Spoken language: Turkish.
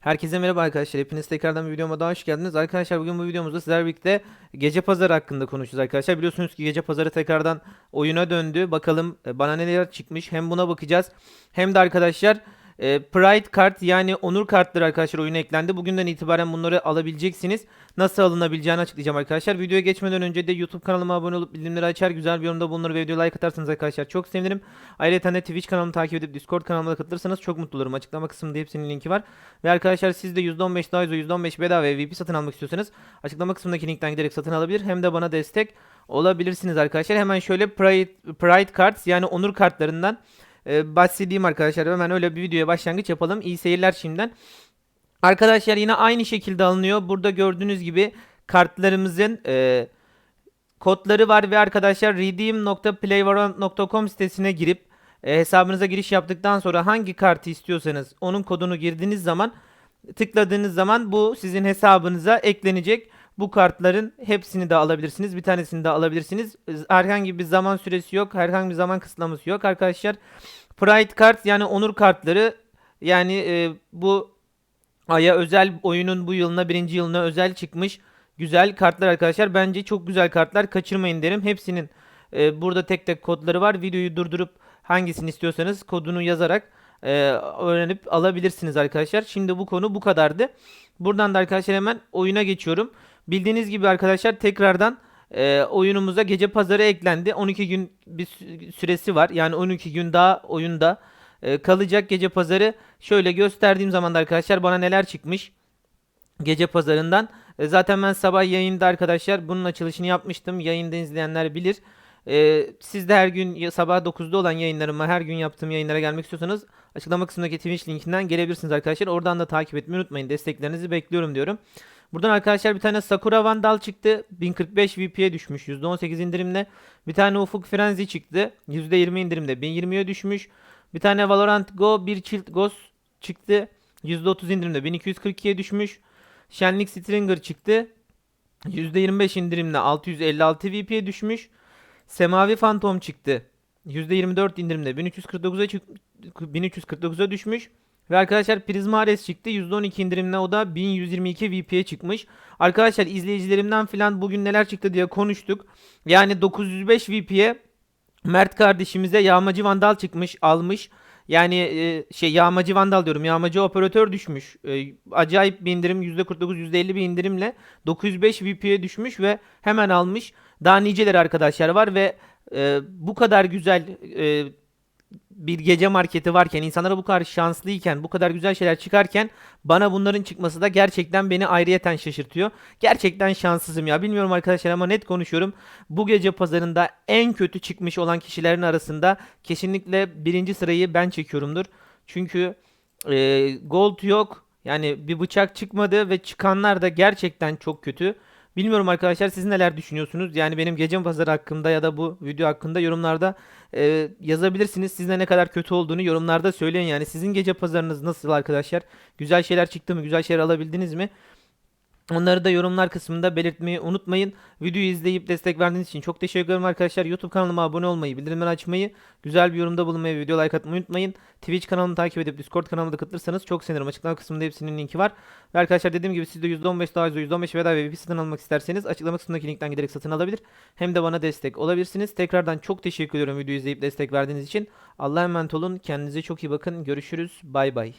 Herkese merhaba arkadaşlar. Hepiniz tekrardan bir videoma daha hoş geldiniz. Arkadaşlar bugün bu videomuzda sizlerle birlikte gece pazarı hakkında konuşacağız arkadaşlar. Biliyorsunuz ki gece pazarı tekrardan oyuna döndü. Bakalım e, bana neler çıkmış. Hem buna bakacağız. Hem de arkadaşlar e, Pride kart yani onur kartları arkadaşlar oyuna eklendi. Bugünden itibaren bunları alabileceksiniz. Nasıl alınabileceğini açıklayacağım arkadaşlar. Videoya geçmeden önce de YouTube kanalıma abone olup bildirimleri açar. Güzel bir yorumda bulunur ve videoya like atarsanız arkadaşlar çok sevinirim. Ayrıca de Twitch kanalımı takip edip Discord kanalıma katılırsanız çok mutlu olurum. Açıklama kısmında hepsinin linki var. Ve arkadaşlar siz de %15 daha %15 bedava VP satın almak istiyorsanız açıklama kısmındaki linkten giderek satın alabilir. Hem de bana destek olabilirsiniz arkadaşlar. Hemen şöyle Pride, Pride Cards yani onur kartlarından e, bahsedeyim arkadaşlar. Hemen öyle bir videoya başlangıç yapalım. İyi seyirler şimdiden. Arkadaşlar yine aynı şekilde alınıyor. Burada gördüğünüz gibi kartlarımızın e, kodları var ve arkadaşlar redeem.playvalorant.com sitesine girip e, hesabınıza giriş yaptıktan sonra hangi kartı istiyorsanız onun kodunu girdiğiniz zaman tıkladığınız zaman bu sizin hesabınıza eklenecek. Bu kartların hepsini de alabilirsiniz. Bir tanesini de alabilirsiniz. Herhangi bir zaman süresi yok. Herhangi bir zaman kısıtlaması yok arkadaşlar. Pride kart yani onur kartları yani e, bu aya özel oyunun bu yılına birinci yılına özel çıkmış güzel kartlar arkadaşlar. Bence çok güzel kartlar kaçırmayın derim. Hepsinin e, burada tek tek kodları var. Videoyu durdurup hangisini istiyorsanız kodunu yazarak e, öğrenip alabilirsiniz arkadaşlar. Şimdi bu konu bu kadardı. Buradan da arkadaşlar hemen oyuna geçiyorum. Bildiğiniz gibi arkadaşlar tekrardan e, oyunumuza gece pazarı eklendi. 12 gün bir sü- süresi var. Yani 12 gün daha oyunda e, kalacak gece pazarı. Şöyle gösterdiğim zaman da arkadaşlar bana neler çıkmış gece pazarından. E, zaten ben sabah yayında arkadaşlar bunun açılışını yapmıştım. Yayında izleyenler bilir. E, siz de her gün sabah 9'da olan yayınlarıma her gün yaptığım yayınlara gelmek istiyorsanız açıklama kısmındaki Twitch linkinden gelebilirsiniz arkadaşlar. Oradan da takip etmeyi unutmayın. Desteklerinizi bekliyorum diyorum. Buradan arkadaşlar bir tane Sakura Vandal çıktı. 1045 VP'ye düşmüş. %18 indirimle. Bir tane Ufuk Frenzy çıktı. %20 indirimde. 1020'ye düşmüş. Bir tane Valorant Go bir Child Ghost çıktı. %30 indirimde 1242'ye düşmüş. Şenlik Stringer çıktı. %25 indirimle 656 VP'ye düşmüş. Semavi Phantom çıktı. %24 indirimle 1349'a çık 1349'a düşmüş. Ve arkadaşlar Prismares çıktı. %12 indirimle o da 1122 VP'ye çıkmış. Arkadaşlar izleyicilerimden filan bugün neler çıktı diye konuştuk. Yani 905 VP'ye Mert kardeşimize yağmacı vandal çıkmış almış. Yani e, şey yağmacı vandal diyorum. Yağmacı operatör düşmüş. E, acayip bir indirim %49 %50 bir indirimle 905 VP'ye düşmüş ve hemen almış. Daha niceleri arkadaşlar var ve e, bu kadar güzel e, bir gece marketi varken, insanlara bu kadar şanslıyken, bu kadar güzel şeyler çıkarken bana bunların çıkması da gerçekten beni ayrıyeten şaşırtıyor. Gerçekten şanssızım ya. Bilmiyorum arkadaşlar ama net konuşuyorum. Bu gece pazarında en kötü çıkmış olan kişilerin arasında kesinlikle birinci sırayı ben çekiyorumdur. Çünkü e, gold yok. Yani bir bıçak çıkmadı ve çıkanlar da gerçekten çok kötü. Bilmiyorum arkadaşlar siz neler düşünüyorsunuz? Yani benim gece pazarı hakkında ya da bu video hakkında yorumlarda e, yazabilirsiniz. Sizin de ne kadar kötü olduğunu yorumlarda söyleyin. Yani sizin gece pazarınız nasıl arkadaşlar? Güzel şeyler çıktı mı? Güzel şeyler alabildiniz mi? Onları da yorumlar kısmında belirtmeyi unutmayın. Videoyu izleyip destek verdiğiniz için çok teşekkür ederim arkadaşlar. YouTube kanalıma abone olmayı, bildirimleri açmayı, güzel bir yorumda bulunmayı video like atmayı unutmayın. Twitch kanalımı takip edip Discord kanalımı da katılırsanız çok sevinirim. Açıklama kısmında hepsinin linki var. Ve arkadaşlar dediğim gibi siz de %15 daha yüzde 15 bedava ve VIP satın almak isterseniz açıklama kısmındaki linkten giderek satın alabilir. Hem de bana destek olabilirsiniz. Tekrardan çok teşekkür ediyorum videoyu izleyip destek verdiğiniz için. Allah'a emanet olun. Kendinize çok iyi bakın. Görüşürüz. Bay bay.